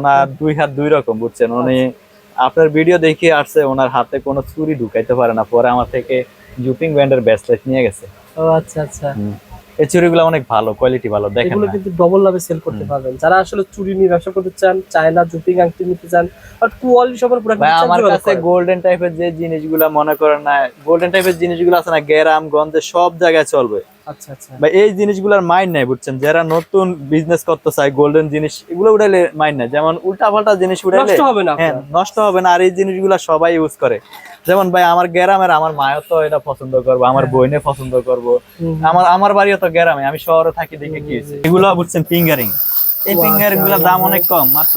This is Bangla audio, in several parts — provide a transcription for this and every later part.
ওনার দুই হাত দুই রকম বুঝছেন? উনি আপনার ভিডিও দেখে আসছে ওনার হাতে কোনো চুরি ঢুকাইতে পারে না। পরে আমার থেকে জুপিং ব্যান্ডের ব্যাসলেট নিয়ে গেছে। ও আচ্ছা আচ্ছা। এই চুরিগুলো অনেক ভালো কোয়ালিটি ভালো দেখেন এগুলো কিন্তু ডবল লাভে সেল করতে পারবেন। যারা আসলে চুরি নিয়ে ব্যবসা করতে চান চায়না জুপিং আংটি নিতে চান আর কোয়ালিটি সবার পুরো ভাই আমার কাছে গোল্ডেন টাইপের যে জিনিসগুলো মনে করেন না গোল্ডেন টাইপের জিনিসগুলো আছে না গ্যারাম গন্ধে সব জায়গায় চলবে। আচ্ছা আচ্ছা। বা এই জিনিসগুলোর মাইন্ড নাই বুঝছেন? যারা নতুন বিজনেস করতে চায় গোল্ডেন জিনিস এগুলো উঠাইলে মাইন্ড নাই। যেমন উল্টা পাল্টা জিনিস উঠাইলে নষ্ট হবে না হ্যাঁ নষ্ট হবে না আর এই জিনিসগুলো সবাই ইউজ করে। যেমন ভাই আমার গ্রামের আমার মায়ও তো এটা পছন্দ করব আমার হ্যাঁ। বইনে পছন্দ করব। আমার আমার বাড়িও তো গ্রামে আমি শহরে থাকি দেখে কি এগুলো বুঝছেন ফিঙ্গারিং। এই ফিঙ্গারিংগুলোর দাম অনেক কম মাত্র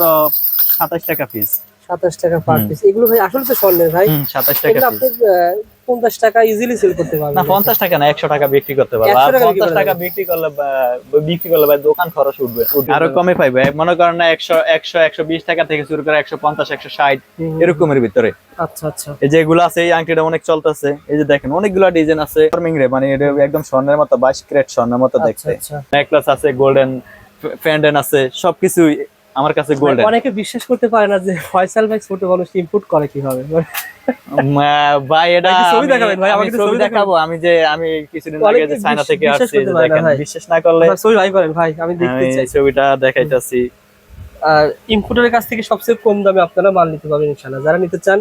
সাতাশ টাকা পিস সাতাশ টাকা পার পিস এগুলো ভাই আসলে তো স্বর্ণের ভাই। সাতাশ টাকা আপনি পঞ্চাশ টাকা ইজিলি সেল করতে পারবেন না পঞ্চাশ টাকা না একশো টাকা বিক্রি করতে পারব। 100 টাকা বিক্রি পঞ্চাশ টাকা বিক্রি করলে বিক্রি করলে ভাই দোকান খরচ উঠবে আরও কমে পাইবে। মনে করেন না একশো একশো একশো বিশ টাকা থেকে শুরু করে একশো পঞ্চাশ একশো ষাট এরকমের ভিতরে। আচ্ছা আচ্ছা। এই যে এগুলো আছে এই আংটিটা অনেক চলতেছে। এই যে দেখেন অনেকগুলো ডিজাইন আছে। ফর্মিং রে মানে এটা একদম স্বর্ণের মতো বাইশ ক্রেট স্বর্ণের মতো আচ্ছা দেখতে। আচ্ছা। নেকলেস আছে গোল্ডেন ফ্যান্ডেন আছে সবকিছুই আমার কাছে গোল্ডেন অনেকে বিশ্বাস করতে পারে না যে ফয়সাল ভাই ছোট মানুষ ইম্পোর্ট করে কীভাবে। ভাই এটা ছবি দেখাবেন ভাই? আমাকে ছবি দেখাবো। আমি যে আমি কিছুদিন আগে যে চায়না থেকে আসছি দেখেন। বিশ্বাস না করলে ছবি ভাই করেন ভাই আমি দেখতে চাই। ছবিটা দেখাইতাছি। আর ইম্পোর্টারের কাছ থেকে সবচেয়ে কম দামে আপনারা মাল নিতে পারবেন ইনশাআল্লাহ। যারা নিতে চান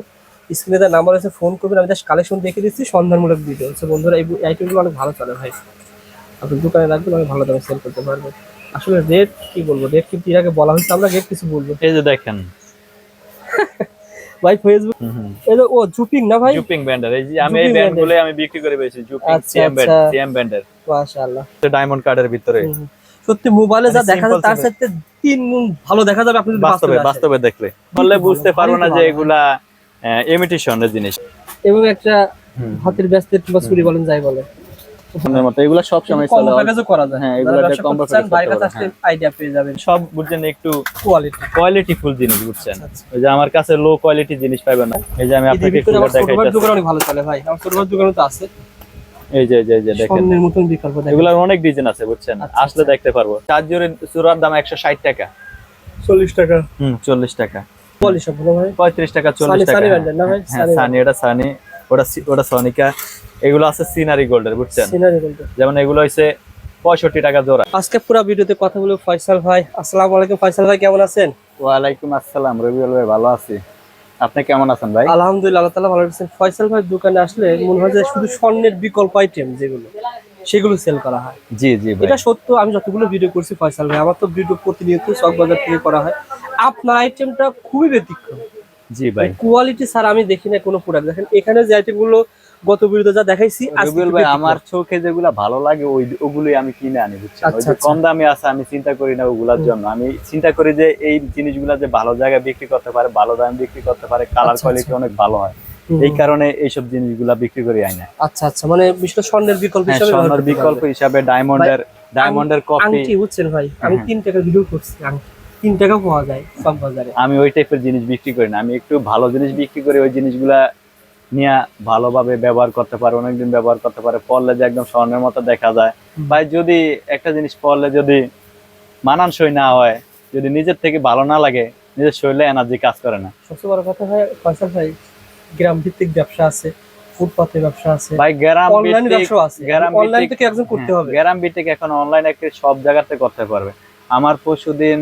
স্ক্রিনে তার নাম্বার আছে ফোন করবেন। আমি জাস্ট কালেকশন দেখে দিচ্ছি সন্ধানমূলক ভিডিও বন্ধুরা এই আইটেমগুলো অনেক ভালো চলে ভাই। আপনি দোকানে রাখবেন অনেক ভালো দামে সেল করতে পারবেন। আসলে রেট কি বলব রেট কিন্তু এর আগে বলা হয়েছে আমরা রেট কিছু বলব এই যে দেখেন। ভাই ফেসবুক এই যে ও জুপিং না ভাই? জুপিং ব্যান্ডার এই যে আমি এই Juping ব্যান্ডগুলো আমি বিক্রি করে পেয়েছি জুপিং সিএম ব্যান্ড। সিএম ব্যান্ডের মাশাআল্লাহ। ডায়মন্ড কার্ডের ভিতরে। সত্যি মোবাইলে যা মানে দেখা যায় তার সাথে তিন গুণ ভালো দেখা যাবে আপনি বাস্তবে বাস্তবে দেখলে। বললে বুঝতে পারব না যে। এগুলা ইমিটেশনের জিনিস। এবং একটা হাতের ব্যস্তের কিংবা চুরি বলেন যাই বলে মতো এগুলা সব সময় চলে করা যায়। হ্যাঁ, এগুলো একটা ব্যবসা combo করতে চান, package বাইরের করতে কাছে আইডিয়া পেয়ে যাবেন। সব বুঝছেন একটু কোয়ালিটি কোয়ালিটি ফুল জিনিস বুঝছেন। আচ্ছা। ওই যে আমার কাছে লো কোয়ালিটি জিনিস পাবেন না। এই যে আমি আপনাকে দোকান অনেক ভালো চলে ভাই। আমার ছোট দোকানে তো আছে। এই যে যে যে দেখেন। স্বর্ণের মতন বিকল্প দেখেন। এগুলার অনেক ডিজাইন আছে বুঝছেন? আচ্ছা, আসলে দেখতে পারব। চার জোড়ের চূড়ার দাম একশো ষাট টাকা। চল্লিশ টাকা। হুম চল্লিশ টাকা। পঁয়ত্রিশ টাকা চল্লিশ সানি- টাকা? হ্যাঁ সানি সানি এটা সানি ওটা ওটা সনিকা এগুলো আছে সিনারি গোল্ডের বুঝছেন? সিনারি বলতে যেমন এগুলো হচ্ছে পঁয়ষট্টি টাকা জোড়া। আজকে পুরো ভিডিওতে কথা বলব ফয়সাল ভাই। আসসালামু আলাইকুম ফয়সাল ভাই কেমন আছেন? ওয়ালাইকুম আসসালাম রবিউল ভাই ভালো আছি। আপনি কেমন আছেন ভাই? আলহামদুলিল্লাহ আল্লাহ তাআলা ভালো রাখছেন ফয়সাল ভাই দোকানে আসলে মনে হয় যে শুধু স্বর্ণের বিকল্প আইটেম যেগুলো সেগুলো সেল করা হয়। জি জি ভাই। এটা সত্য আমি যতগুলো ভিডিও করছি ফয়সাল ভাই আমার তো ভিডিও প্রতিনিয়ত চক বাজার থেকে করা হয়। আপনার আইটেমটা খুবই ব্যতিক্রম। জি ভাই। কোয়ালিটি স্যার আমি দেখি না কোনো প্রোডাক্ট দেখেন এখানে যে আইটেমগুলো গত ভিডিওতে যা দেখাইছি রবিউল ভাই আমার চোখে যেগুলা ভালো লাগে ওই ওগুলোই আমি কিনে আনি বুঝছেন? আচ্ছা, আচ্ছা। কম দামে আছে আমি চিন্তা করি না ওগুলার জন্য। আমি চিন্তা করি যে এই জিনিসগুলা যে ভালো জায়গায় বিক্রি করতে পারে ভালো দামে বিক্রি করতে পারে কালার আচ্ছা, কোয়ালিটি। অনেক ভালো হয়। এই কারণে এইসব জিনিসগুলা বিক্রি করি আইনা আচ্ছা আচ্ছা। মানে বিষয়টা স্বর্ণের বিকল্প হ্যাঁ হিসাবে স্বর্ণের বিকল্প। হিসাবে ডায়মন্ডের ডায়মন্ডের কপি আংটি বুঝছেন ভাই? আমি হ্যাঁ। তিন টাকার ভিডিও করছি আংটি তিন টাকা পাওয়া যায় সব বাজারে। আমি ওই টাইপের জিনিস বিক্রি করি না। আমি একটু ভালো জিনিস বিক্রি করি ওই জিনিসগুলা নিয়ে ভালোভাবে ব্যবহার করতে পারে অনেকদিন ব্যবহার করতে পারে পরলে যে একদম স্বর্ণের মতো দেখা যায়। ভাই যদি একটা জিনিস পরলে যদি মানানসই না হয় যদি নিজের থেকে ভালো না লাগে নিজের শরীরে এনার্জি কাজ করে না। সবচেয়ে বড় কথা ভাই ফয়সাল ভাই গ্রাম ভিত্তিক ব্যবসা আছে ব্যবসা আছে ভাই গ্রাম অনলাইন ব্যবসা আছে। গ্রাম অনলাইন থেকে একজন করতে হ্যাঁ, হবে। গ্রাম ভিত্তিক এখন অনলাইন একটা সব জায়গাতে করতে পারবে। আমার পরশুদিন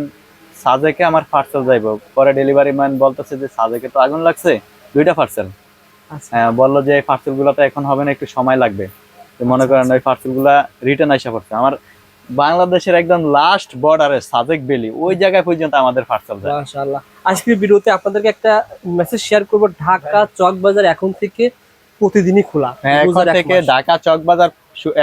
সাজেকে আমার পার্সেল যাইব। পরে ডেলিভারি ম্যান বলতেছে যে সাজেকে তো আগুন লাগছে দুইটা পার্সেল বলল যে পার্সেলগুলো তো এখন হবে না একটু সময় লাগবে। মনে করেন ওই পার্সেলগুলা রিটার্ন আসা পড়ছে। আমার বাংলাদেশের একদম লাস্ট বর্ডারে সাজেক বেলি ওই জায়গায় পর্যন্ত আমাদের পার্সেল যায়। মাশাআল্লাহ। আজকের ভিডিওতে আপনাদেরকে একটা মেসেজ শেয়ার করব ঢাকা চক বাজার এখন থেকে প্রতিদিনই খোলা। হ্যাঁ, এখন থেকে ঢাকা চক বাজার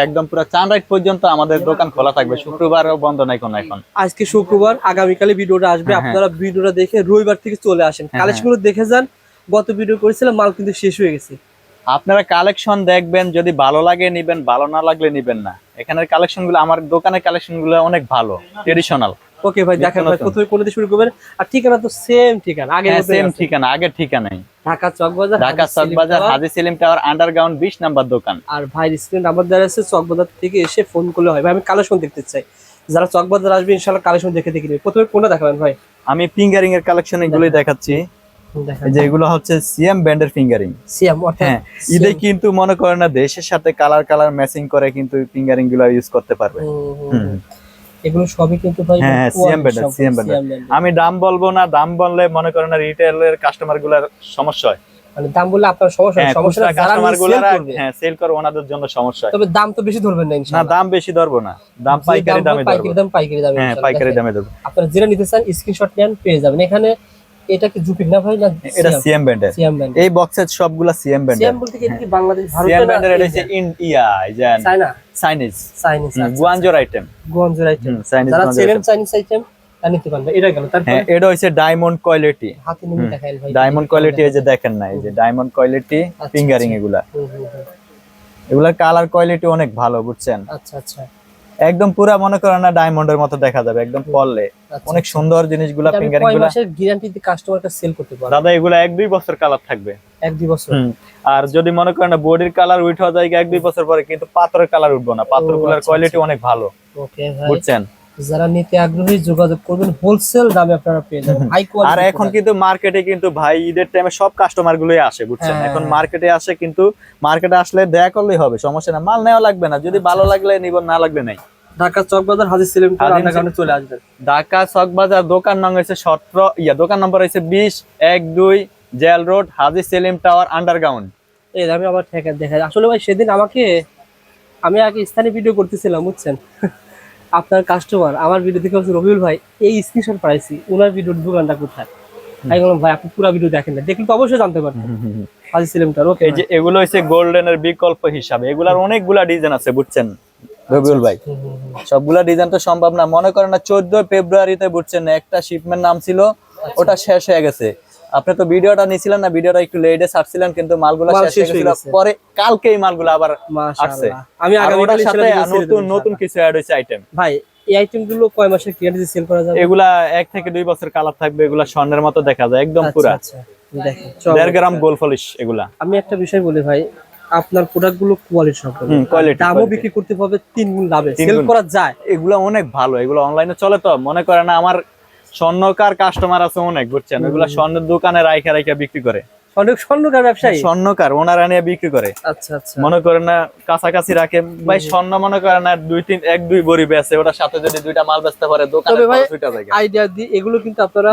একদম পুরো চানরাইট পর্যন্ত আমাদের দোকান খোলা থাকবে। শুক্রবারও বন্ধ নাই কোনো এখন। আজকে শুক্রবার আগামীকালে ভিডিওটা আসবে। হ্যাঁ, হ্যাঁ। আপনারা ভিডিওটা দেখে রবিবার থেকে চলে আসেন। কালেকশনগুলো দেখে যান। গত ভিডিও করেছিলাম মাল কিন্তু শেষ হয়ে গেছে। আপনারা কালেকশন দেখবেন যদি ভালো লাগে নিবেন ভালো না লাগলে নিবেন না। এখানের কালেকশনগুলো আমার দোকানের কালেকশনগুলো অনেক ভালো ট্রেডিশনাল ওকে ভাই দেখেন ভাই প্রথমে কোন দিয়ে শুরু করবেন। আর ঠিকানা তো সেম ঠিকানা আগে সেম ঠিকানা আগের ঠিকানাই। ঢাকা চক বাজার Dhaka Haji Chowk Selim Bazar tower. Haji Selim tower underground বিশ নাম্বার দোকান। আর ভাই স্ক্রিন নাম্বার দেওয়া আছে চক বাজার থেকে এসে ফোন করলে হয়। ভাই আমি কালেকশন দেখতে চাই। যারা চকবাজার আসবে ইনশাল্লাহ কালেকশন দেখে দেখে প্রথমে কোনটা দেখাবেন ভাই? আমি ফিঙ্গারিং এর কালেকশন এগুলোই দেখাচ্ছি। দেখেন। এই যে এগুলো হচ্ছে সিএম ব্যান্ডের ফিঙ্গারিং। সিএম হ্যাঁ ঈদে কিন্তু মনে করেন না দেশের সাথে কালার কালার ম্যাচিং করে কিন্তু ফিঙ্গারিংগুলো ইউজ করতে পারবে। এগুলো সবই কিন্তু ভাই হ্যাঁ, হ্যাঁ, CM brand। CM brand। আমি দাম বলব না দাম বললে মনে করেন না রিটেলের কাস্টমারগুলার সমস্যা হয়। মানে দাম বললে আপনার সমস্যা হ্যাঁ সমস্যা কাস্টমারগুলার। হ্যাঁ সেল করে ওনাদের জন্য সমস্যা হয়। তবে দাম তো বেশি ধরবেন না না দাম বেশি ধরবো না। দাম পাইকারি দামে পাইকারি ধরবো দাম পাইকারি দামে হ্যাঁ পাইকারি দামে ধরবো। আপনারা যেটা নিতে চান স্ক্রিনশট নেন পেয়ে যাবেন। এখানে এটা কি জুপিক না ভাই? না এটা সিএম ব্যান্ডের। সিএম এই বক্সের সবগুলা সিএম ব্যান্ডের। সিএম বলতে কি এটা কি বাংলাদেশ ভারত সিএম ব্যান্ডের এটা হচ্ছে ইন্ডিয়া জান চায়না। চাইনিজ। চাইনিজ গুয়ানজোর আইটেম। গোয়ানজোর আইটেম। চাইনিজ যারা চেনেন চাইনিজ আইটেম নিতে পারবে এটা গেল। তারপর? হ্যাঁ এটা হচ্ছে ডায়মন্ড কোয়ালিটি। হাতে নিয়ে দেখাইল ভাই। ডায়মন্ড কোয়ালিটি এই যে দেখেন না এই যে ডায়মন্ড কোয়ালিটি আচ্ছা, ফিঙ্গারিং আচ্ছা। এগুলা। এগুলার কালার কোয়ালিটি অনেক ভালো বুঝছেন? আচ্ছা আচ্ছা। একদম পুরো মনে করেন না ডায়মন্ডের মতো দেখা যাবে একদম পড়লে আচ্ছা। অনেক সুন্দর জিনিসগুলা ফিঙ্গারিংগুলো। মাসের গ্যারান্টি দিয়ে কাস্টমারকে সেল করতে পারবে? দাদা এগুলা এক দুই বছর কালার থাকবে। এক দুই বছর? আর যদি মনে করেন না বডির কালার উঠে যায় এক দুই বছর পরে কিন্তু পাথরের কালার উঠবো না। পাথরগুলার কোয়ালিটি অনেক ভালো। ওকে ভাই। বুঝছেন? যারা নিতে আগ্রহী যোগাযোগ করবেন। হোলসেল দামে আপনারা পেয়ে যাবেন। হাই আর এখন কিন্তু মার্কেটে কিন্তু ভাই ঈদের টাইমে সব কাস্টমার গুলোই আসে বুঝছেন? হ্যাঁ। এখন মার্কেটে আসে কিন্তু মার্কেটে আসলে দেয়া করলেই হবে সমস্যা না মাল নেওয়া লাগবে না যদি আচ্ছা, ভালো লাগলে নিব না লাগবে নাই। ঢাকা চকবাজার হাজির সেলিম হাজির চলে আসবেন। ঢাকা চকবাজার দোকান নং হয়েছে সতেরো ইয়া দোকান নম্বর হয়েছে বিশ এক দুই jail road Haji Selim tower underground এই আমি আবার দেখা আসলে ভাই সেদিন আমাকে আমি আগে স্থানীয় ভিডিও করতেছিলাম বুঝছেন? আপনার কাস্টমার আমার ভিডিও দেখে বলছে রবিউল ভাই এই স্ক্রিনশট পাইছি ওনার ভিডিওর দোকানটা কোথায়? আমি বললাম ভাই আপনি পুরো ভিডিও দেখেন না। দেখলে তো অবশ্যই জানতে পারতেন। হাজি সেলিমটার ওকে এই যে এগুলো হচ্ছে গোল্ডেনের বিকল্প হিসাবে। এগুলার অনেকগুলা ডিজাইন আছে বুঝছেন? রবিউল ভাই সবগুলা ডিজাইন তো সম্ভব না। মনে করেন না চোদ্দ ফেব্রুয়ারিতে বুঝছেন একটা শিপমেন্ট নাম ছিল ওটা শেষ হয়ে গেছে। আপনি তো ভিডিওটা নিছিলেন না ভিডিওটা একটু লেটে ছাড়ছিলেন কিন্তু মালগুলা মাল শেষ হয়ে গেছিল। পরে কালকে এই মালগুলা আবার আসছে। আমি আর আগামী ওটার সাথে নতুন নতুন কিছু অ্যাড হয়েছে আইটেম ভাই এই আইটেমগুলো কয় মাসের গ্যারান্টি সেল করা যাবে? এগুলা এক থেকে দুই বছর কালার থাকবে এগুলা স্বর্ণের মতো দেখা যায় একদম পুরা। আচ্ছা। আচ্ছা দেখেন দেড় গ্রাম গোল পলিশ এগুলা। আমি একটা বিষয় বলি ভাই আপনার প্রোডাক্টগুলো কোয়ালিটি সম্পন্ন quality, দামও বিক্রি করতে পারবে তিন গুণ লাভে সেল করা যায়। এগুলা অনেক ভালো এগুলো অনলাইনে চলে তো মনে করে না আমার স্বর্ণকার কাস্টমার আছে অনেক বুঝছেন? ওইগুলো স্বর্ণের দোকানে রাইখা রাইখা বিক্রি করে। অনেক স্বর্ণকার ব্যবসায়ী? স্বর্ণকার ওনারা নিয়ে বিক্রি করে। আচ্ছা আচ্ছা। মনে করেন না কাছাকাছি রাখে। ভাই স্বর্ণ মনে করেন না দুই তিন এক দুই বড়ি বেচে ওটার সাথে যদি দুইটা মাল বেচতে পারে দোকানে আইডিয়া এগুলো কিন্তু আপনারা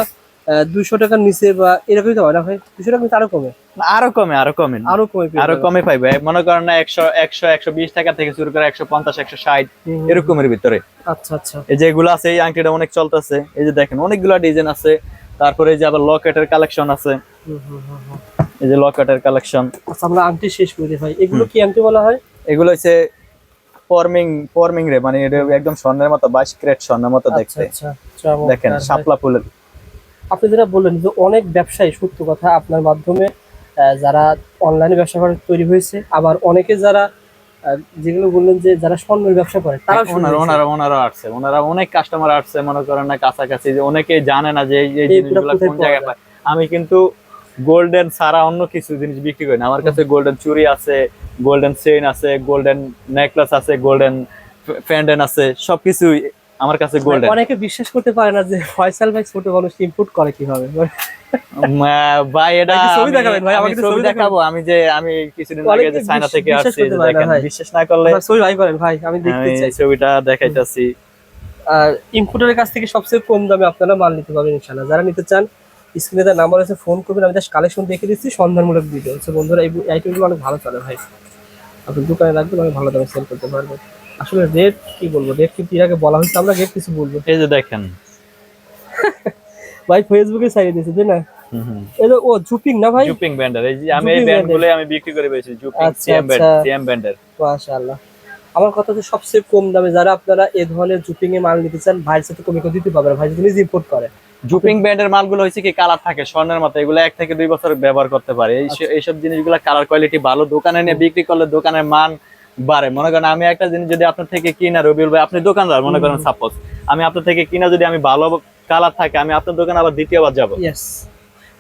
দুইশো টাকার নিচে বা এরকমই তো হয় না ভাই? দুশো টাকা আরও কমে। আরও কমে আরও কমে। আরও কমে আরও কমে পাইবে। মনে করেন না একশো একশো একশো বিশ টাকা থেকে শুরু করে একশো পঞ্চাশ একশো ষাট। এরকমের ভিতরে। আচ্ছা আচ্ছা। এই আছে এই আংটিটা অনেক চলতেছে। এই যে দেখেন অনেকগুলো ডিজাইন আছে। তারপরে এই যে আবার লকেটের কালেকশন আছে। এই যে লকেটের কালেকশন। আচ্ছা আমরা আংটি শেষ করে ভাই। এগুলো কি আংটি বলা হয়? এগুলো হচ্ছে ফর্মিং ফর্মিং রে মানে এটা একদম স্বর্ণের মতো বাইশ ক্রেট স্বর্ণের মতো আচ্ছা দেখতে। আচ্ছা দেখেন। শাপলা ফুলের আপনি যেটা বললেন যে অনেক ব্যবসায়ী সত্য কথা আপনার মাধ্যমে যারা অনলাইনে ব্যবসা করে তৈরি হয়েছে আবার অনেকে যারা যেগুলো বললেন যে যারা স্বর্ণের ব্যবসা করে তারা ওনারা ওনারা ওনারা আসছে ওনারা অনেক কাস্টমার আসছে মনে করেন না কাছাকাছি যে অনেকে জানে না যে এই জিনিসগুলো কোন জায়গায় পায়। আমি কিন্তু গোল্ডেন ছাড়া অন্য কিছু জিনিস বিক্রি করি না। আমার কাছে গোল্ডেন চুরি আছে গোল্ডেন চেইন আছে গোল্ডেন নেকলেস আছে গোল্ডেন প্যান্ডেন আছে সবকিছু আমার কাছে গোল্ডেন অনেকে বিশ্বাস করতে পারে না যে ফয়সাল ভাই ছোট মানুষ ইনপুট করে কীভাবে। ভাই এটা ছবি দেখাবেন ভাই? আমি আমাকে ছবি ছবি দেখাবো। আমি যে আমি কিছুদিন আগে যে চায়না থেকে আসছি দেখেন বিশ্বাস না করলে সবই ভাই করেন ভাই আমি দেখতে চাই। ছবিটা দেখাইতাছি। আর ইনপুটের কাছ থেকে সবচেয়ে কম দামে আপনারা মাল নিতে পারবেন ইনশাআল্লাহ। যারা নিতে চান স্ক্রিনে তার নাম্বার আছে ফোন করবেন। আমি জাস্ট কালেকশন দেখে দিচ্ছি সন্ধানমূলক ভিডিও বন্ধুরা এই আইটেমগুলো অনেক ভালো চলে ভাই। আপনি দোকানে রাখবেন অনেক ভালো দামে সেল করতে পারবেন। আসলে রেট কি বলব? রেট কিন্তু এর আগে বলা হয়েছে আমরা রেট কিছু বলব। এই যে দেখেন। ভাই ফেসবুকে ছাড়িয়ে দিয়েছে তাই না? এই যে ও জুপিং না ভাই? জুপিং ব্যান্ডার এই যে আমি এই জুপিং ব্যান্ড ব্যান্ডের। আমি বিক্রি করে বেশি জুপিং সিএম ব্যান্ড। সিএম ব্যান্ডের মাশাআল্লাহ। আমার কথা হচ্ছে সবচেয়ে কম দামে যারা আপনারা এই ধরনের জুপিং এ মাল নিতে চান ভাইয়ের সাথে কমে দিতে পারবেন। ভাই যদি নিজে ইম্পোর্ট করে। জুপিং ব্যান্ডের মালগুলো হচ্ছে কি কালার থাকে স্বর্ণের মতো। এগুলো এক থেকে দুই বছর ব্যবহার করতে পারে। এই আচ্ছা। এইসব জিনিসগুলো কালার কোয়ালিটি ভালো। দোকানে নিয়ে বিক্রি করলে দোকানের মান বাড়ে মনে করেন আমি একটা জিনিস যদি আপনার থেকে কিনা রবিউল ভাই আপনি দোকানদার মনে করেন সাপোজ আমি আপনার থেকে কিনা যদি আমি ভালো কালার থাকে আমি আপনার দোকানে আবার দ্বিতীয়বার যাব।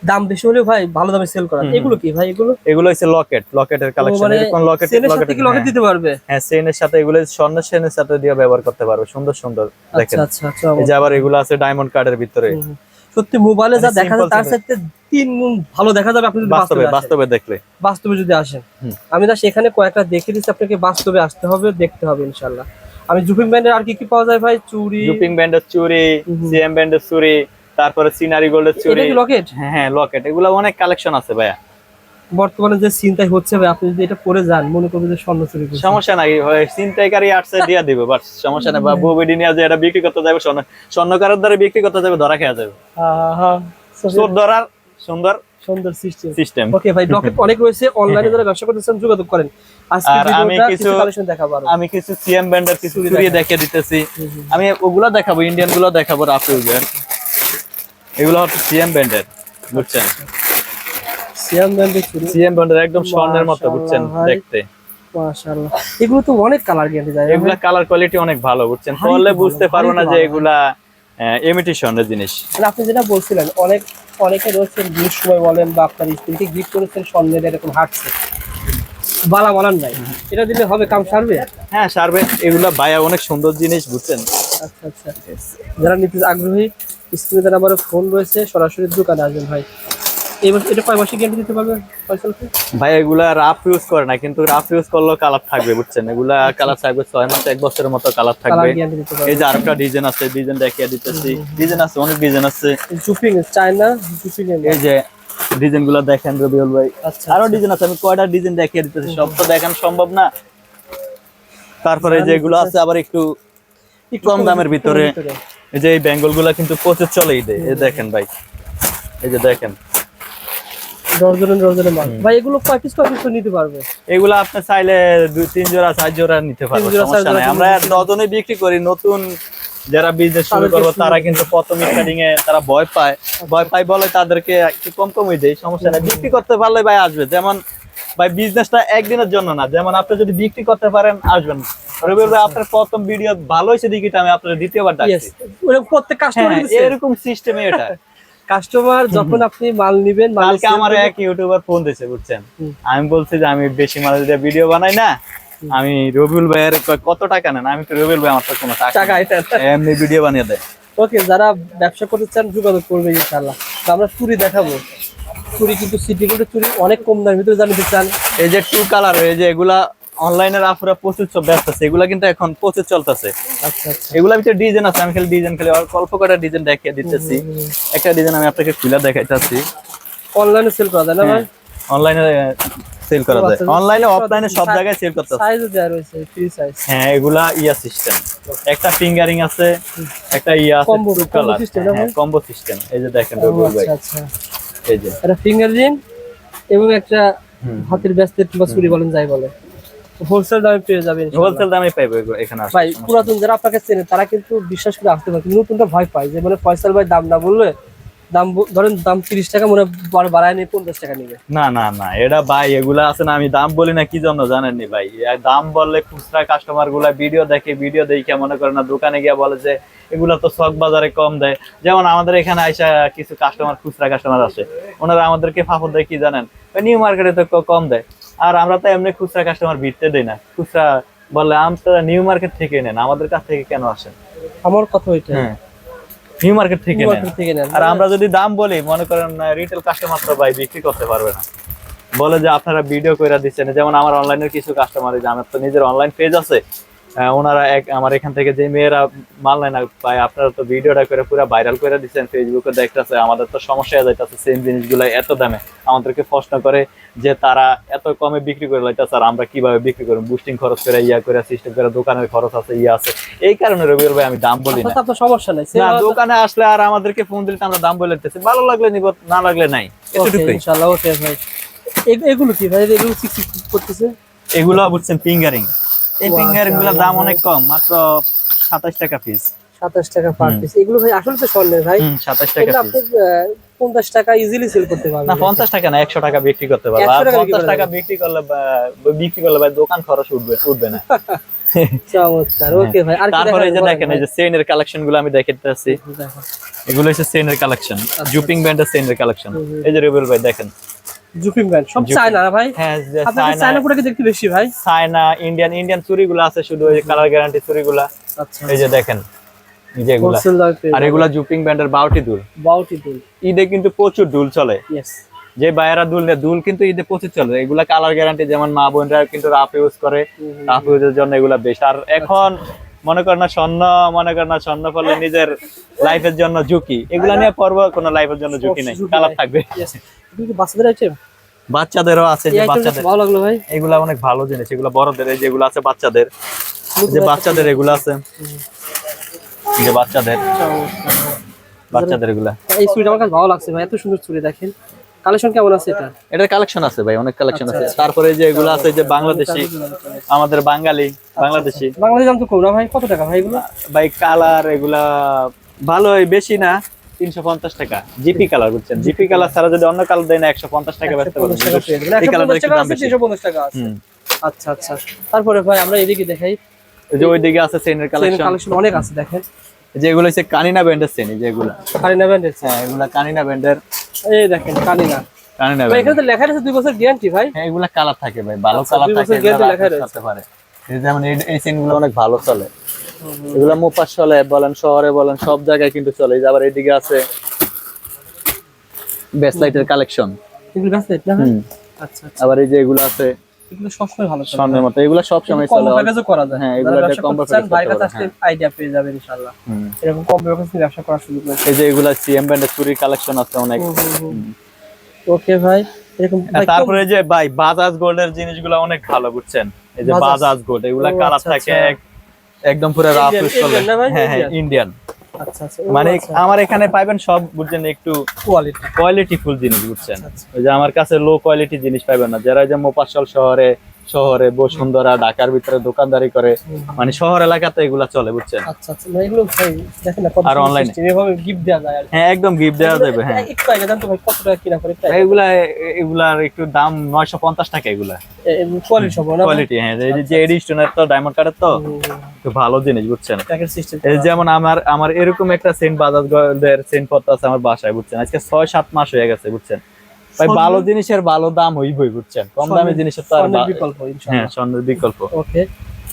দাম বেশি হলেও ভাই ভালো দামে সেল করা। এগুলো কি ভাই এগুলো? এগুলো হচ্ছে লকেট লকেটের কালেকশন এরকম লকেট সাথে কি লকেট দিতে পারবে? হ্যাঁ চেনের সাথে এগুলো স্বর্ণ চেনের সাথে দিয়ে ব্যবহার করতে পারবে। সুন্দর সুন্দর দেখেন। আচ্ছা আচ্ছা আচ্ছা এই যে আবার এগুলো আছে ডায়মন্ড কার্ডের ভিতরে। সত্যি মোবাইলে যা মানে দেখা যায় তার সাথে তিন গুণ ভালো দেখা যাবে আপনি যদি বাস্তবে বাস্তবে দেখলে। বাস্তবে যদি আসেন। আমি না সেখানে কয়েকটা দেখে দিচ্ছি আপনাকে বাস্তবে আসতে হবে দেখতে হবে ইনশাল্লাহ আমি জুপিং ব্যান্ডের আর কি কি পাওয়া যায় ভাই? চুরি জুপিং ব্যান্ডের চুরি। সিএম ব্যান্ডের চুরি তারপরে সিনারি গোল্ডের চুরি লকেট হ্যাঁ হ্যাঁ লকেট এগুলো অনেক কালেকশন আছে ভাইয়া। বর্তমানে যে চিন্তাই হচ্ছে ভাই আপনি যদি এটা পরে যান মনে করবেন যে স্বর্ণ চুরি করছেন। সমস্যা নাই হয় চিন্তাইকারী আটসে দিয়া দিবে বাট সমস্যা নাই। বা বুবিডি নিয়ে যে এটা বিক্রি করতে যাবে স্বর্ণ স্বর্ণকারের দ্বারা বিক্রি করতে যাবে ধরা খেয়া যাবে। চোর ধরার সুন্দর সুন্দর সিস্টেম সিস্টেম ওকে ভাই লকেট অনেক রয়েছে অনলাইনে যারা ব্যবসা করতেছেন যোগাযোগ করেন। আজকে আমি কিছু কালেকশন দেখাবো। আমি কিছু সিএম ব্যান্ডের কিছু দেখাও। দেখিয়ে দিতেছি। আমি ওগুলো দেখাবো ইন্ডিয়ানগুলো দেখাবো রাফ ইউজের এগুলো হচ্ছে সিএম ব্যান্ডের বুঝছেন? সিয়াম চুড়ি। ব্যান্ডের একদম স্বর্ণের মতো বুঝছেন দেখতে। মাশাআল্লাহ। এগুলো তো অনেক কালার গ্যারান্টি যায় এগুলা কালার কোয়ালিটি অনেক ভালো বুঝছেন। বুঝতে পারব না যে ভালো। এগুলা ইমিটেশনের জিনিস। আপনি যেটা বলছিলেন অনেক অনেকে রয়েছেন বিয়ের সময় বলেন বা আপনার স্ত্রীকে গিফট করেছেন স্বর্ণের এরকম হাঁটছে। বালা মানান নাই। এটা দিলে হবে কাম সারবে? হ্যাঁ সারবে। এগুলা বায়া অনেক সুন্দর জিনিস বুঝছেন। আচ্ছা আচ্ছা। যারা নিতে আগ্রহী স্ক্রিনে তার আমার ফোন রয়েছে সরাসরি দোকানে আসবেন ভাই। এবার এটা কয় মাসে গ্যারান্টি দিতে পারবেন ভাই? এগুলা রাফ ইউজ করে না কিন্তু রাফ ইউজ করলেও কালার থাকবে বুঝছেন? এগুলা কালার থাকবে ছয় মাস এক বছরের মতো কালার থাকবে। এই যে আরেকটা ডিজাইন আছে ডিজাইন দেখিয়ে দিতেছি। ডিজাইন আছে অনেক ডিজাইন আছে। জুপিং চায়না জুপিং এই যে ডিজাইনগুলা দেখেন রবিউল ভাই। আচ্ছা আরও ডিজাইন আছে আমি কয়টা ডিজাইন দেখিয়ে দিতেছি সব তো দেখানো সম্ভব না। তারপরে যেগুলো আছে আবার একটু কম দামের ভিতরে। এই যে এই বেঙ্গলগুলা কিন্তু প্রচুর চলেই এই দেখেন ভাই। এই যে দেখেন। ডজনে ডজনে মাল। ভাই এগুলো কয় পিস কয় পিস নিতে পারবে? এগুলো আপনি চাইলে দুই তিন জোড়া চার জোড়া নিতে পারবেন তিন জোড়া, চার সমস্যা নাই। আমরা ডজনে বিক্রি করি নতুন যারা বিজনেস শুরু করব তারা কিন্তু প্রথম স্টার্টিং এ তারা ভয় পায়। ভয় পায় বলে তাদেরকে একটু কম কমই দেয় সমস্যা নাই। বিক্রি করতে পারলে ভাই আসবে। যেমন ভাই বিজনেসটা একদিনের জন্য না। যেমন আপনি যদি বিক্রি করতে পারেন আসবেন। রবিবার ভাই আপনার প্রথম ভিডিও ভালো হয়েছে দিকিটা আমি আপনার দ্বিতীয়বার ডাকছি। প্রত্যেক কাস্টমার হ্যাঁ, এরকম সিস্টেমে এটা। কাস্টমার যখন আপনি মাল নিবেন কালকে আমার এক ইউটিউবার ফোন দিয়েছে বুঝছেন? আমি বলছি যে আমি বেশি মাল দিয়ে ভিডিও বানাই না আমি রবিউল ভাইয়ের কত টাকা নেন? আমি তো রবিউল ভাই আমার তো কোনো টাকা এমনি ভিডিও বানিয়ে দেয়। ওকে যারা ব্যবসা করতে চান যোগাযোগ করবে ইনশাআল্লাহ। তো আমরা চুরি দেখাবো। চুরি কিন্তু সিটি গোল্ডের চুরি অনেক কম দামের ভিতরে জানিতে চান। এই যে টু কালার এই যে এগুলা অনলাইনের আপুরা প্রচুর সব ব্যস্ত আছে এগুলা কিন্তু এখন প্রচুর চলতেছে। আচ্ছা আচ্ছা। এগুলা ভিতরে ডিজাইন আছে আমি খালি ডিজাইন খালি অল্প কটা ডিজাইন দেখিয়ে দিতেছি। একটা ডিজাইন আমি আপনাকে খুলে দেখাইতেছি। অনলাইনে সেল করা যায় না ভাই? অনলাইনে সেল করা যায়। অনলাইনে অফলাইনে সব। জায়গায় সেল করতে সাইজও দেওয়া রয়েছে ফ্রি সাইজ হ্যাঁ এগুলা ইয়া সিস্টেম একটা ফিঙ্গারিং আছে একটা ইয়া আছে টু কালার হ্যাঁ কম্বো সিস্টেম এই যে দেখেন ভাই। আচ্ছা আচ্ছা। এই যে। এটা ফিঙ্গার এবং একটা। হাতের ব্যাস্তেট বা চুরি বলেন যাই বলে হোলসেল দামে পেয়ে যাবেন হোলসেল দামে পাইবো এখানে ভাই পুরাতন যারা আপনাকে চেনে তারা কিন্তু বিশ্বাস করে আসতে পারে নতুনটা ভয় পায় যে মানে ফয়সাল ভাই দাম না বললে দাম ধরেন দাম তিরিশ টাকা মনে বাড়ায় নিয়ে পঞ্চাশ টাকা নিবে। না না না এটা ভাই এগুলা আছে না আমি দাম বলি না কি জন্য জানেননি ভাই? দাম বললে খুচরা কাস্টমারগুলা ভিডিও দেখে ভিডিও দেখে মনে করে না দোকানে গিয়ে বলে যে এগুলা তো শখ বাজারে কম দেয়। যেমন আমাদের এখানে আইসা কিছু কাস্টমার খুচরা কাস্টমার আসে ওনারা আমাদেরকে ফাফর দেয় কি জানেন? নিউ মার্কেটে তো কম দেয়। আর আমরা তো এমনি খুচরা কাস্টমার ভিড়তে দেই না। খুচরা বলে আপনারা নিউ মার্কেট থেকে নেন আমাদের কাছ থেকে কেন আসেন? আমার কথা ওইটা হ্যাঁ নিউ মার্কেট থেকে নেন। আর আমরা যদি দাম বলি মনে করেন রিটেল কাস্টমার তো ভাই বিক্রি করতে পারবে না। বলে যে আপনারা ভিডিও করে দিচ্ছেন। যেমন আমার অনলাইনের কিছু কাস্টমার যে আমার তো নিজের অনলাইন পেজ আছে। ওনারা এক আমার এখান থেকে যে মেয়েরা মাল নেয় না ভাই আপনারা তো ভিডিওটা করে পুরো ভাইরাল করে দিচ্ছেন ফেসবুকে দেখতেছে আমাদের তো সমস্যা হয়ে যাইতেছে সেম জিনিসগুলো এত দামে। আমাদেরকে প্রশ্ন করে যে তারা এত কমে বিক্রি করে লাইতেছে আর আমরা কীভাবে বিক্রি করব? বুস্টিং খরচ করে ইয়া করে সিস্টেম করে দোকানের খরচ আছে ইয়া আছে। এই কারণে রবিউল ভাই আমি দাম বলি না। তো সমস্যা নাই না দোকানে আসলে আর আমাদেরকে ফোন দিলে আমরা দাম বলে দিতেছি। ভালো লাগলে নিব না লাগলে নাই। এতটুকুই। ইনশাআল্লাহ ওকে ভাই। এগুলো কি ভাই? এগুলো করতেছে? এগুলো বুঝছেন ফিঙ্গারিং এই ফিঙ্গারিংগুলোর দাম অনেক কম মাত্র সাতাশ টাকা পিস সাতাশ টাকা পার পিস এগুলো ভাই আসলে তো স্বর্ণের ভাই। সাতাশ টাকা আপনি পঞ্চাশ টাকা ইজিলি সেল করতে না পঞ্চাশ টাকা না একশো টাকা বিক্রি করতে পারব। 100 আর পঞ্চাশ টাকা বিক্রি করলে বিক্রি করলে ভাই দোকান খরচ উঠবে উঠবে না। চমৎকার ওকে ভাই। আর তারপরে এই যে দেখেন এই যে চেইনের কালেকশনগুলো আমি দেখাতেছি এগুলো হচ্ছে চেইনের কালেকশন জুপিং ব্যান্ডের চেইনের কালেকশন এই যে রেবেল ভাই দেখেন। জুপিং ব্যান্ড সব চায়না না ভাই। হ্যাঁ যে আপনাদের চায়না চায়না দেখতে বেশি ভাই। চায়না ইন্ডিয়ান ইন্ডিয়ান চুরিগুলো আছে শুধু ওই কালার গ্যারান্টি চুরিগুলা আচ্ছা। এই যে দেখেন এগুলা। আর জুপিং ব্যান্ডের বাউটি দুল। বাউটি দুল। ঈদে কিন্তু প্রচুর দুল চলে। ইয়েস যে বাইরা দুল নেয় দুল কিন্তু ঈদে প্রচুর চলে। এগুলা কালার গ্যারান্টি যেমন মা বোনরা কিন্তু রাফ ইউজ করে রাফ ইউজের জন্য এগুলা বেস্ট আর এখন মনে কর না স্বর্ণ মনে কর না স্বর্ণ ফলে নিজের লাইফের জন্য ঝুঁকি। এগুলা নিয়ে পর্ব কোনো লাইফের জন্য ঝুঁকি নেই। কালার থাকবে। বাচ্চাদের আইটেম বাচ্চাদেরও আছে যে বাচ্চাদের। ভালো লাগল ভাই। এগুলা অনেক ভালো জিনিস এগুলা বড়দের এই যেগুলো আছে বাচ্চাদের। যে বাচ্চাদের এগুলো আছে। যে বাচ্চাদের। বাচ্চাদের এগুলা। এই চুড়িটা আমার কাছে ভালো লাগছে ভাই এত সুন্দর চুড়ি দেখেন। কালেকশন কেমন আছে এটা? এটার কালেকশন আছে ভাই অনেক কালেকশন আছে। তারপরে যে এগুলো আছে যে বাংলাদেশি আমাদের বাঙালি বাংলাদেশি। বাংলাদেশ দাম তো কম না ভাই? কত টাকা ভাই এগুলো? ভাই কালার এগুলা ভালোই বেশি না তিনশো পঞ্চাশ টাকা। জিপি কালার বুঝছেন? জিপি কালার ছাড়া যদি অন্য কালার দেয় না একশো পঞ্চাশ টাকা ব্যস্ত টাকা পেয়ে যাবেন। এই একশো কালারটা পঞ্চাশ একটু টাকা দাম আছে বেশি। তিনশো পঞ্চাশ টাকা আছে। হুম। আচ্ছা আচ্ছা। তারপরে ভাই আমরা এদিকে দেখাই। যে ওইদিকে আছে সেনের কালেকশন কালেকশন অনেক আছে দেখেন। যে এগুলো হচ্ছে কানিনা ব্যান্ডের সেন এই যে এগুলা কারিনা ব্যান্ডের হ্যাঁ এগুলা কানিনা ব্যান্ডের এই দেখেন কানিনা। কানিনা ব্যান্ড এখানে তো লেখা আছে দুই বছর গ্যারান্টি ভাই। হ্যাঁ এগুলা কালার থাকে ভাই ভালো আচ্ছা, কালার দুই থাকে বছর লেখা রয়েছে। পারে। এই যেমন এই- অনেক ভালো চলে। এগুলা মোপাস চলে বলেন শহরে বলেন সব জায়গায় কিন্তু চলে। এই যে আবার এইদিকে আছে বেসলাইটের কালেকশন এগুলো না আচ্ছা আচ্ছা। আবার এই যে এগুলো আছে এগুলো সবসময় ভালো স্বর্ণের মতো। এগুলো সব চলে। প্যাকেজও করা যায়। হ্যাঁ, এগুলো ব্যবসা কম করতে চান package ভাইয়ের করতে কাছে পারবেন, আইডিয়া পেয়ে যাবেন ইনশাআল্লাহ। এরকম কম প্যাকেজ ব্যবসা করার সুযোগ রয়েছে এই যে এগুলা সিএম ব্যান্ডের চুরির কালেকশন আছে অনেক। ওকে ভাই এরকম তারপরে যে ভাই বাজাজ গোল্ডের জিনিসগুলো অনেক ভালো বুঝছেন? এই যে বাজাজ। গোল্ড এগুলা কালার আচ্ছা, থাকে আচ্ছা। একদম পুরো রাফ? হ্যাঁ হ্যাঁ ইন্ডিয়ান মানে আমার এখানে পাইবেন সব বুঝছেন একটু কোয়ালিটি কোয়ালিটি ফুল জিনিস বুঝছেন। আচ্ছা। ওই যে আমার কাছে লো কোয়ালিটি জিনিস পাইবেন না। যারা এই যে মোপাশল শহরে শহরে বসুন্ধরা ঢাকার ভিতরে দোকানদারি করে। মানে শহর এলাকাতে এগুলা চলে বুঝছেন? আচ্ছা আচ্ছা এগুলো ভাই দেখেন না আর এভাবে গিফট দেওয়া যায় হ্যাঁ একদম গিফট দেওয়া যাবে হ্যাঁ। একটু আগে জানতো ভাই কত টাকা কিনা করে এগুলা এগুলার একটু দাম নয়শো পঞ্চাশ টাকা এগুলা। কোয়ালিটি সব না কোয়ালিটি হ্যাঁ এই যে এডিস্টোনের তো ডায়মন্ড কার্ডের তো একটু ভালো জিনিস বুঝছেন? প্যাকেট সিস্টেম এই যেমন আমার আমার এরকম একটা সেন্ট বাজাজ গোল্ডের সেন্ট পত্র আছে আমার বাসায় বুঝছেন? আজকে ছয় সাত মাস হয়ে গেছে বুঝছেন? ভাই ভালো জিনিসের ভালো দাম হইবই বুঝছেন? কম দামি জিনিসের তো আর বিকল্প হ্যাঁ স্বর্ণের বিকল্প। ওকে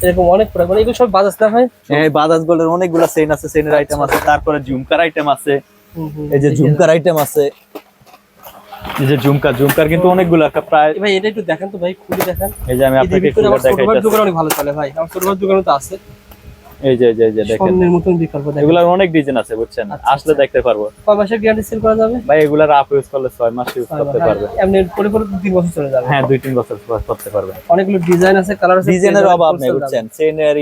এরকম অনেক প্রোডাক্ট মানে এগুলো সব বাজাজ না ভাই? এই বাজাজ গোল্ডের অনেকগুলো সেন আছে সেনের আইটেম আছে তারপরে ঝুমকার আইটেম আছে। এই যে ঝুমকার আইটেম আছে। এই যে ঝুমকা ঝুমকার কিন্তু অনেকগুলো একটা প্রায় ভাই এটা একটু দেখেন তো ভাই খুলে দেখেন। এই যে আমি আপনাকে আমার দেখাইতেছি। দোকান অনেক ভালো চলে ভাই। আমার ছোট ভাইয়ের তো আছে। এই যে এই যে দেখেন। স্বর্ণের মতন বিকল্প দেখেন। এগুলার অনেক ডিজাইন আছে বুঝছেন? আচ্ছা, আসলে দেখতে পারব। কয় মাসের গ্যারান্টি সেল করা যাবে? ভাই এগুলা রাফ ইউজ করলে ছয় মাস ইউজ করতে পারবে। এমনি পরে পরে বছর চলে যাবে। হ্যাঁ দুই তিন বছর পর করতে পারবে। অনেকগুলো ডিজাইন আছে কালার আছে ডিজাইনের অভাব নেই বুঝছেন?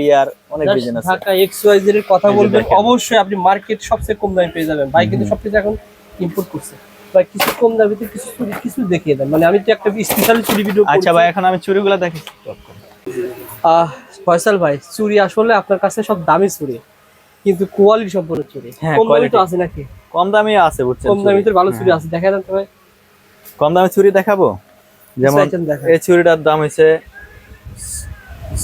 ইয়ার অনেক ডিজাইন আছে। ঢাকা এক্স ওয়াই জেড এর কথা বলবেন অবশ্যই আপনি মার্কেট সবচেয়ে কম দামে পেয়ে যাবেন। ভাই কিন্তু সবকিছু এখন ইম্পোর্ট করছে। ভাই কিছু কম দামে কিছু কিছু দেখিয়ে দেন। মানে আমি তো একটা স্পেশাল চুরি ভিডিও আচ্ছা ভাই এখন আমি চুরিগুলো দেখি। ফয়সাল ভাই চুরি আসলে আপনার কাছে সব দামি চুরি কিন্তু কোয়ালিটি সম্পূর্ণ চুরি। হ্যাঁ, quality। আছে নাকি? কম দামি আছে বুঝছেন কম দামি তো ভালো চুরি আছে দেখা দেন তো ভাই কম দামি চুরি দেখাবো? যেমন এই চুরিটার দাম হচ্ছে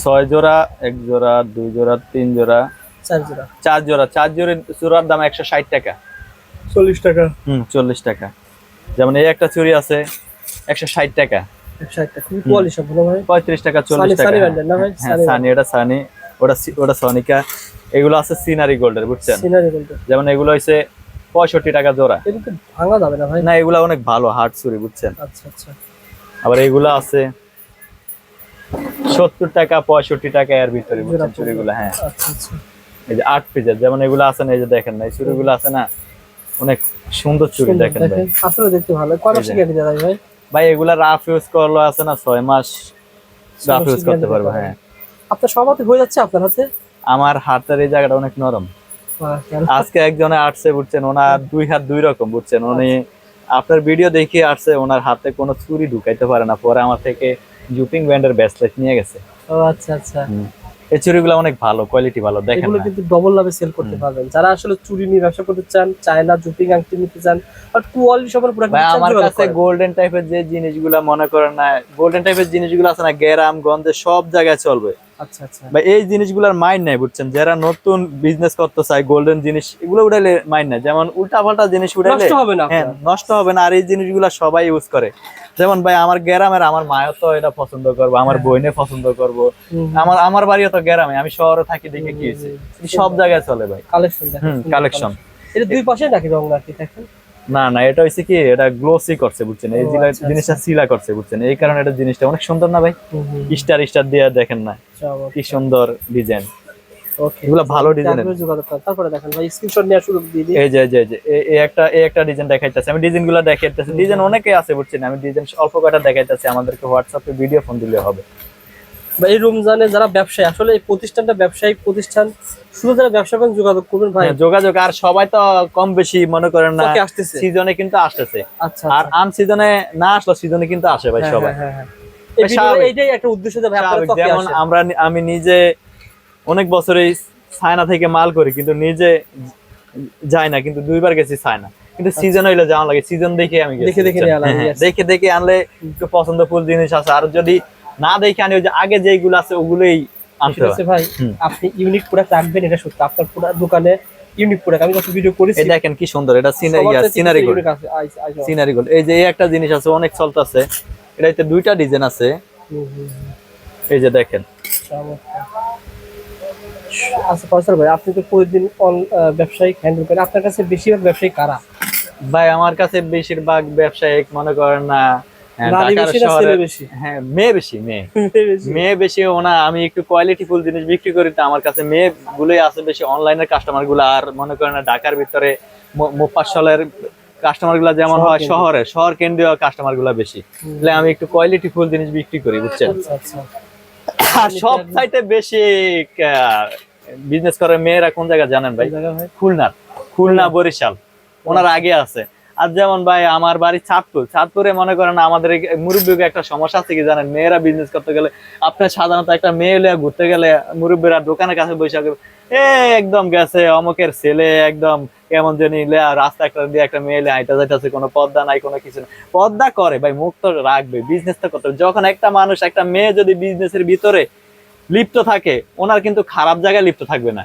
ছয় জোড়া এক জোড়া দুই জোড়া তিন জোড়া চার জোড়া। চার জোড়া। চার জোড়া চূড়ার দাম একশো ষাট টাকা। চল্লিশ টাকা। হুম চল্লিশ টাকা। যেমন এই একটা চুরি আছে একশো ষাট টাকা। পঁয়ত্রিশ টাকা চল্লিশ টাকা। সানি? হ্যাঁ সানি সানি এটা সানি। ওটা ওটা সনিকা। এগুলো আছে সিনারি গোল্ডের বুঝছেন? সিনারি বলতে যেমন এগুলো হচ্ছে পঁয়ষট্টি টাকা জোড়া। ভাঙা যাবে না ভাই? না এগুলো অনেক ভালো হার্ড চুরি বুঝছেন? আচ্ছা আচ্ছা। আবার এগুলো আছে সত্তর টাকা পঁয়ষট্টি টাকা এর ভিতরে বুঝছেন? জোড়া চুরিগুলো হ্যাঁ। আচ্ছা এই যে আট পিসের যেমন এগুলো আছে না এই যে দেখেন না এই চুরিগুলো আছে না অনেক সুন্দর চুরি দেখেন ভাই। আসলে দেখতে ভালো ভাই। ভাই এগুলা রাফ ইউজ করল আছে না ছয় মাস রাফ ইউজ করতে পারব হ্যাঁ। আপনার সব হয়ে যাচ্ছে আপনার হাতে? আমার হাতের এই জায়গাটা অনেক নরম। আজকে একজনে আসছে বুঝছেন ওনার দুই হাত দুই রকম বুঝছেন। উনি আপনার ভিডিও দেখে আসছে ওনার হাতে কোনো চুরি ঢুকাইতে পারে না। পরে আমার থেকে জুপিং ব্যান্ডের ব্যাসলেট নিয়ে গেছে। ও আচ্ছা আচ্ছা। এই চুড়িগুলো অনেক ভালো কোয়ালিটি ভালো দেখেন এগুলো কিন্তু ডবল লাভে সেল করতে পারবেন। যারা আসলে চুরি নিয়ে ব্যবসা করতে চান চায়না জুপিং আংটি নিতে চান বাট কোয়ালিটি সবার পুরো ভাই আমার কাছে গোল্ডেন টাইপের যে জিনিসগুলা মনে করেন না গোল্ডেন টাইপের জিনিসগুলো আছে না গ্যারাম গন্ধে সব জায়গায় চলবে। আচ্ছা আচ্ছা। ভাই এই জিনিসগুলোর মাইন্ড নাই বুঝছেন? যারা নতুন বিজনেস করতে চায় গোল্ডেন জিনিস এগুলো উঠাইলে মাইন্ড নাই। যেমন উল্টা পাল্টা জিনিস উঠাইলে নষ্ট হবে না হ্যাঁ নষ্ট হবে না। আর এই জিনিসগুলো সবাই ইউজ করে। যেমন ভাই আমার গ্রামের আমার মাও তো এটা পছন্দ করব আমার হ্যাঁ। বোনে পছন্দ করব। আমার আমার বাড়িও তো গ্রামে আমি শহরে থাকি দেখে কি হয়েছে? সব জায়গায় চলে ভাই। কালেকশন কালেকশন এটা দুই পাশে নাকি রং নাকি দেখেন? না না এটা হচ্ছে কি এটা গ্লোসি করছে বুঝছেন? এই আচ্ছা, জিনিসটা সিলা করছে বুঝছেন? এই কারণে এটা জিনিসটা অনেক সুন্দর না ভাই? স্টার স্টার দিয়ে দেখেন না। কি সুন্দর ডিজাইন এগুলো ভালো ডিজাইনের যোগাযোগ তারপরে দেখেন ভাই স্ক্রিনশট নেওয়া শুরু দিয়ে দিই। এই যে এই যে, এই যে এ- এই একটা এই একটা ডিজাইন দেখাইতেছে। আমি ডিজাইনগুলো ডিজাইন অনেকে আছে বুঝছেন? আমি ডিজাইন অল্প কটা দেখাইতেছি। আমাদেরকে হোয়াটসঅ্যাপে ভিডিও ফোন দিলে হবে। বা রমজানে যারা ব্যবসায়ী আসলে এই প্রতিষ্ঠানটা ব্যবসায়িক প্রতিষ্ঠান শুধু যারা ব্যবসা করেন যোগাযোগ করবেন ভাই। হ্যাঁ, যোগাযোগ। আর সবাই তো কম বেশি মনে করেন না সিজনে কিন্তু আসতেছে। আচ্ছা আর আন সিজনে না আসলো সিজনে কিন্তু আসে ভাই হ্যাঁ, সবাই। হ্যাঁ। এইটাই একটা উদ্দেশ্য যেমন আমরা আমি নিজে অনেক বছরে চায়না থেকে মাল করি কিন্তু নিজে যাই না কিন্তু দুইবার গেছি চায়না কিন্তু সিজন হইলে যাওয়া লাগে সিজন দেখে আমি দেখে দেখে হ্যাঁ, হ্যাঁ. দেখে দেখে আনলে একটু পছন্দফুল জিনিস আছে আর যদি না দেখে আনি ওই যে আগে যেগুলো আছে ওগুলোই আনতে ভাই আপনি ইউনিক প্রোডাক্ট রাখবেন এটা সত্যি। আপনার পুরো দোকানে ইউনিক প্রোডাক্ট আমি যত ভিডিও করেছি। এই দেখেন কি সুন্দর এটা সিনারি সিনারি আছে। আইস- আইস- সিনারি গোল্ড এই যে এই একটা জিনিস আছে অনেক চলতেছে এটাতে দুইটা ডিজাইন আছে। এই যে দেখেন। আচ্ছা ভাই আপনি তো প্রতিদিন ব্যবসায়িক হ্যান্ডেল করেন। আপনার কাছে বেশিরভাগ ব্যবসায়ী কারা? ভাই আমার কাছে বেশিরভাগ ব্যবসায়িক মনে করেন না মেয়ে বেশি মেয়ে। মেয়ে বেশি। ওনা আমি একটু কোয়ালিটি ফুল জিনিস বিক্রি করি তো আমার কাছে মেয়ে গুলোই আছে বেশি অনলাইনের কাস্টমারগুলো। আর মনে করেন না ঢাকার ভিতরে মো- মোফাসলের কাস্টমারগুলা যেমন হয় শহরে শহর কেন্দ্রীয় কাস্টমারগুলা বেশি। তাহলে আমি একটু কোয়ালিটি ফুল জিনিস বিক্রি করি বুঝছেন? আচ্ছা আচ্ছা। আর সব সাইটে বেশি বিজনেস করে মেয়েরা কোন জায়গায় জানেন ভাই? খুলনার খুলনা। বরিশাল। ওনার আগে আছে। আর যেমন ভাই আমার বাড়ি চাঁদপুর। চাঁদপুরে মনে করেন আমাদের মুরব্বীকে একটা সমস্যা আছে কি জানেন? মেয়েরা বিজনেস করতে গেলে আপনার সাধারণত একটা মেয়ে লিয়ে ঘুরতে গেলে মুরব্বীরা দোকানের কাছে বসে থাকবে, এ একদম গেছে অমুকের ছেলে একদম কেমন জানি রাস্তা একটা দিয়ে একটা মেয়ে হাইটা যাইতেছে কোনো পর্দা নাই কোনো কিছু নাই। পর্দা করে ভাই মুখ তো রাখবে বিজনেস তো করতে হবে। যখন একটা মানুষ একটা মেয়ে যদি বিজনেসের ভিতরে লিপ্ত থাকে। ওনার কিন্তু খারাপ জায়গায় লিপ্ত থাকবে না।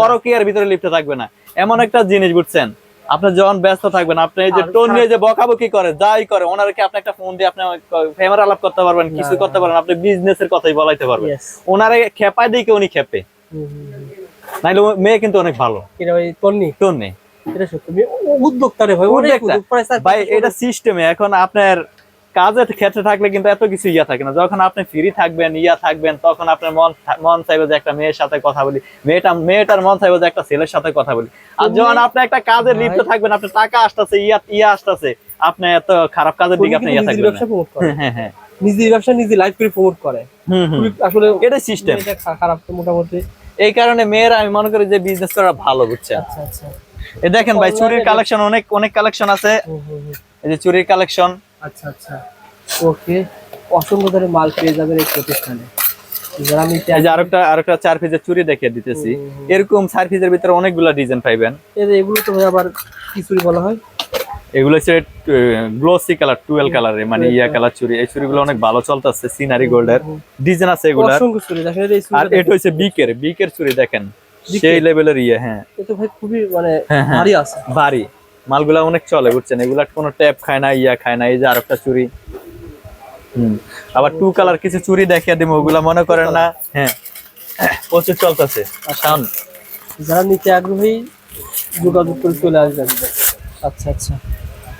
পরকীয়ার ভিতরে লিপ্ত থাকবে না। এমন একটা জিনিস বুঝছেন? আপনি যখন ব্যস্ত থাকবেন আপনি এই যে টোন নিয়ে যে বকাবকি করে যাই করে ওনারকে আপনি একটা ফোন দিয়ে আপনি ফেমার আলাপ করতে পারবেন কিছু করতে পারবেন আপনি বিজনেসের কথাই বলাইতে পারবেন. ওনারে খেপায় দিকে উনি খেপে। নাইলে মেয়ে কিন্তু অনেক ভালো। তন্নি টোন নেই। এটা সত্যি। আমি উদ্যোক্তা। ভাই এটা সিস্টেমে এখন আপনার কাজের ক্ষেত্রে থাকলে কিন্তু এত কিছু ইয়া থাকে না। যখন আপনি ফ্রি থাকবেন ইয়া থাকবেন তখন আপনার মন মন চাইবে যে একটা মেয়ের সাথে কথা বলি। মেয়েটা মেয়েটার মন চাইবে যে একটা ছেলের সাথে কথা বলি। আর যখন আপনি একটা কাজে লিপ্ত থাকবেন আপনার টাকা আসতেছে ইয়া ইয়া আসতেছে আপনি এত খারাপ কাজের দিকে আপনি ইয়া থাকবেন করে। হ্যাঁ হ্যাঁ নিজের ব্যবসা নিজে লাইভ করে প্রমোট করে। আসলে এটা সিস্টেম এটা খারাপ তো মোটামুটি। এই কারণে মেয়েরা আমি মনে করি যে বিজনেস করা ভালো বুঝছেন? আচ্ছা আচ্ছা। দেখেন ভাই চুরির কালেকশন অনেক অনেক কালেকশন আছে। এই যে চুরির কালেকশন। আচ্ছা আচ্ছা। ওকে। অসংখ্য ধরে মাল পেয়ে যাবেন এই প্রতিষ্ঠানে। আরেকটা আরেকটা চার পিসের চুরি দেখিয়ে দিতেছি। এরকম চার পিসের ভিতরে অনেকগুলা ডিজাইন পাইবেন। এগুলো তো আবার কিছুই বলা হয়? এগুলো হচ্ছে গ্লোসি কালার টুয়েল কালারের মানে ইয়া কালার চুরি এই চুরিগুলো অনেক ভালো চলতেছে সিনারি গোল্ডের ডিজাইন আছে এগুলা চুরি আর এটা হচ্ছে বিকের বিকের চুরি দেখেন। সেই লেভেলের ইয়ে হ্যাঁ। এটা ভাই খুবই মানে হ্যাঁ, হ্যাঁ। ভারী আছে। ভারী। মালগুলা অনেক চলে বুঝছেন? এগুলা কোনো ট্যাপ খায় না ইয়া খায় না এই যে আর একটা চুরি। হুম। আবার টু কালার কিছু চুরি দেখিয়ে দিব ওগুলা মনে করেন না। হ্যাঁ। প্রচুর চলতেছে। সাউন্ড যারা নিতে আগ্রহী যোগাযোগ করে চলে আসবেন। আচ্ছা আচ্ছা।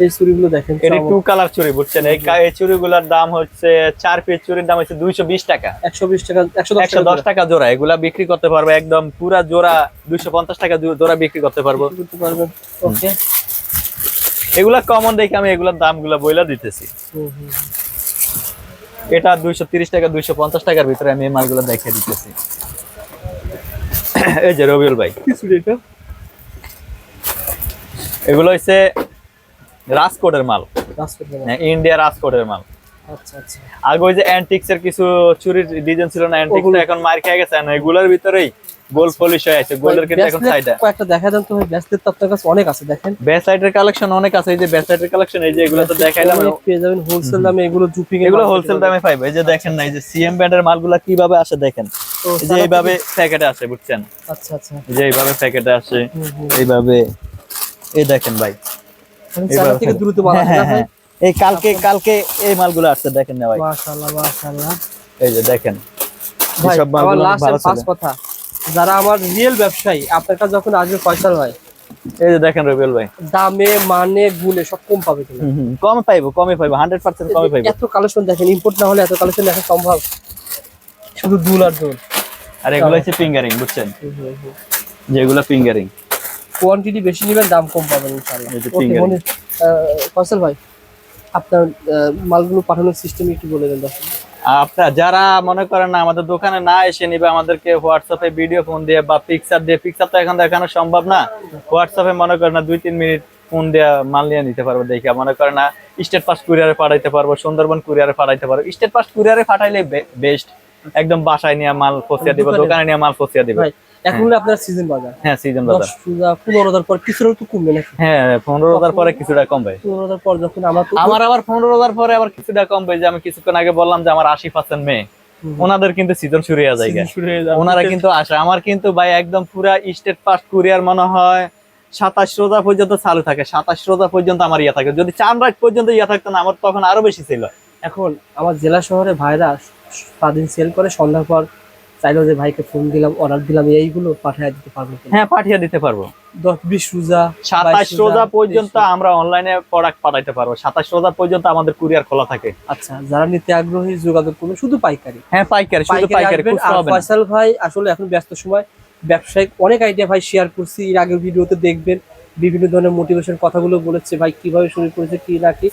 এই চুরিগুলো দেখেন এটা টু কালার চুরি বুঝছেন? এই চুরিগুলার দাম হচ্ছে চার পিস চুরির দাম হচ্ছে দুইশো বিশ টাকা। একশো বিশ টাকা একশো একশো দশ টাকা জোড়া এগুলা বিক্রি করতে পারব একদম পুরা জোড়া দুইশো পঞ্চাশ টাকা জোড়া বিক্রি করতে পারব। করতে পারবেন। ওকে। এগুলা কমন দেখে আমি এগুলার দামগুলা বইলা দিতেছি। এটা দুইশো তিরিশ টাকা দুইশো পঞ্চাশ টাকার ভিতরে আমি এই মালগুলো দেখে দিতেছি। এই যে রবিউল ভাই। এগুলো হচ্ছে রাজকোটের মাল। হ্যাঁ, ইন্ডিয়া রাজকোটের মাল। আচ্ছা আচ্ছা। আগে ওই যে অ্যান্টিক্স এর কিছু চুরির ডিজাইন ছিল না অ্যান্টিক্স এখন মার খেয়ে গেছে না এগুলোর ভিতরেই গোল্ড পলিশ হয়ে আছে গোল্ডের কিন্তু এখন সাইডে কয়েকটা দেখা দেন তো ব্যাসলেট তো আপনার কাছে অনেক আছে দেখেন। ব্যাক কালেকশন অনেক আছে এই যে ব্যাক কালেকশন এই যে এগুলো তো দেখাইলাম। পেয়ে যাবেন হোলসেল দামে এগুলো জুপিং এগুলো হোলসেল দামে পাইবে। এই যে দেখেন না এই যে সিএম ব্র্যান্ডের মালগুলা কীভাবে আসে দেখেন। এই যে এইভাবে প্যাকেটে আসে বুঝছেন? আচ্ছা আচ্ছা। এই যে এইভাবে প্যাকেটে আসে। এইভাবে। এই দেখেন ভাই চায়না থেকে দ্রুত মাল হ্যাঁ, হ্যাঁ, হ্যাঁ। এই কালকে কালকে এই মালগুলো আসছে দেখেন না ভাই। মাশাআল্লাহ মাশাআল্লাহ। এই যে দেখেন এইসব মালগুলো ভালো পাঁচ কথা। যারা আমার রিয়েল ব্যবসায়ী আপনার কাছে যখন আসবে ফয়সাল ভাই এই যে দেখেন রবিউল ভাই। দামে মানে গুণে সব কম পাবে কিনা। হুম, হুম, কমে পাইবো কমে পাইবো হান্ড্রেড পার্সেন্ট কমে পাইবো। এত কালেকশন দেখেন ইম্পোর্ট না হলে এত কালেকশন দেখা সম্ভব। শুধু দুল আর দুল। আর এগুলো হচ্ছে ফিঙ্গারিং বুঝছেন? যেগুলো ফিঙ্গারিং কোয়ান্টিটি বেশি নেবেন দাম কম পাবেন ইনশাআল্লাহ। ফয়সাল ভাই আপনার মালগুলো পাঠানোর সিস্টেম একটু বলে দেন দর্শক আপনার যারা মনে করেন না আমাদের দোকানে না এসে নিবে আমাদেরকে হোয়াটসঅ্যাপে ভিডিও ফোন দিয়ে বা পিকচার দিয়ে পিকচার তো এখন দেখানো সম্ভব না। হোয়াটসঅ্যাপে মনে করেন না দুই তিন মিনিট ফোন দিয়ে মাল নিয়ে নিতে পারব দেখে। মনে করেন না স্টেট পাস কুরিয়ারে পাঠাইতে পারব সুন্দরবন কুরিয়ারে পাঠাইতে পারব। স্টেট পাস কুরিয়ারে পাঠাইলে বেস্ট একদম বাসায় নিয়ে মাল ফসিয়া দিবে দোকানে- নিয়ে মাল ফসিয়া দিবে। এখন হলো আপনার সিজন বাজার। হ্যাঁ সিজন বাজার। পনেরো হাজার পর কিছুটা তো কমবে নাকি? হ্যাঁ পনেরো হাজার পরে কিছুটা কমবে। পনেরো হাজার পর যখন আমার আমার আবার পনেরো হাজার পরে আবার কিছুটা কমবে যে আমি কিছুক্ষণ আগে বললাম যে আমার আশি পার্সেন্ট মেয়ে। ওনাদের কিন্তু সিজন শুরু হয়ে যায় হয়ে। ওনারা কিন্তু আসে। আমার কিন্তু ভাই একদম পুরা স্টেট ফার্স্ট কুরিয়ার মনে হয় সাতাশ রোজা পর্যন্ত চালু থাকে। সাতাশ রোজা পর্যন্ত আমার ইয়া থাকে। যদি চান রাত পর্যন্ত ইয়া থাকতো না আমার তখন আরও বেশি ছিল। এখন আমার জেলা শহরে ভাইরা সারাদিন সেল করে সন্ধ্যার পর চাইলো যে ভাইকে ফোন দিলাম অর্ডার দিলাম এইগুলো পাঠিয়ে দিতে পারব হ্যাঁ পাঠিয়ে দিতে পারব। দশ বিশ রোজা সাতাশ রোজা পর্যন্ত আমরা অনলাইনে প্রোডাক্ট পাঠাইতে পারব। সাতাশ রোজা পর্যন্ত আমাদের কুরিয়ার খোলা থাকে। আচ্ছা যারা নিতে আগ্রহী যোগাযোগ করুন। শুধু পাইকারি। হ্যাঁ পাইকারি শুধু পাইকারি ফয়সাল ভাই আসলে এখন ব্যস্ত সময়। ব্যবসায়িক অনেক আইডিয়া ভাই শেয়ার করছি এর আগের ভিডিওতে দেখবেন। বিভিন্ন ধরনের মোটিভেশন কথাগুলো বলেছে। ভাই কীভাবে শুরু করেছে কি না কি?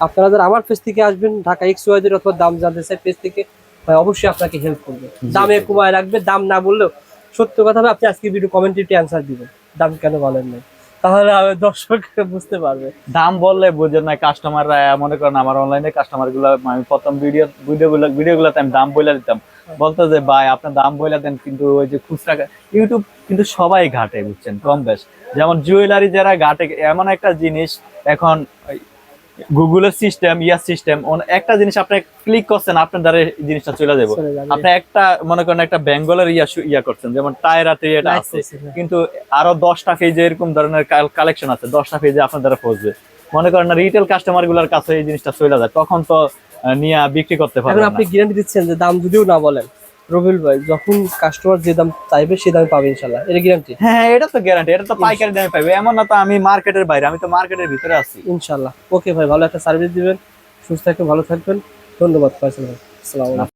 আপনারা যারা আমার পেজ থেকে আসবেন ঢাকা এক্স ওয়াইজের অথবা দাম জানতে চাই পেজ থেকে ভাই অবশ্যই আপনাকে হেল্প করবে। দামে কমায় রাখবে দাম না বললেও সত্য কথা আপনি আজকে ভিডিও কমেন্টে অ্যান্সার দিবেন। দাম কেন বলেন নাই? তাহলে দর্শক বুঝতে পারবে। দাম বললে বুঝেন না কাস্টমাররা মনে করেন আমার অনলাইনে কাস্টমারগুলো আমি প্রথম ভিডিও ভিডিও গুলো ভিডিও গুলোতে আমি দাম বলে দিতাম। বলতো যে ভাই আপনার দাম বলে দেন কিন্তু ওই যে খুচরা ইউটিউব কিন্তু সবাই ঘাটে বুঝছেন কম বেশ। যেমন জুয়েলারি যারা ঘাটে এমন একটা জিনিস এখন গুগলের সিস্টেম ইয়ার সিস্টেম একটা জিনিস আপনি ক্লিক করছেন আপনার দ্বারা এই জিনিসটা চলে যাবে। আপনি একটা মনে করেন একটা বেঙ্গলের ইয়া ইয়া করছেন যেমন এটা Like আছে। হ্যাঁ। কিন্তু আরও দশটা পেজে এরকম ধরনের কালেকশন আছে দশটা পেজে আপনার দ্বারা পৌঁছবে। মনে করেন রিটেল কাস্টমারগুলার কাছে এই জিনিসটা চলে যায় তখন তো নিয়ে বিক্রি করতে এখন পারবে আপনি গ্যারান্টি দিচ্ছেন যে দাম যদিও না বলেন রবিল ভাই যখন কাস্টমার যে দাম চাইবে সে দামে পাবে ইনশাল্লাহ। এটা গ্যারান্টি হ্যাঁ এটা তো গ্যারান্টি এটা তো পাইকারি দামে পাবে এমন না তো আমি মার্কেটের বাইরে আমি তো মার্কেটের ভিতরে আছি। ইনশাল্লাহ। ওকে ভাই ভালো একটা সার্ভিস দিবেন সুস্থ থাকবেন ভালো থাকবেন। ধন্যবাদ ফয়সাল ভাই। আসসালামু আলাইকুম।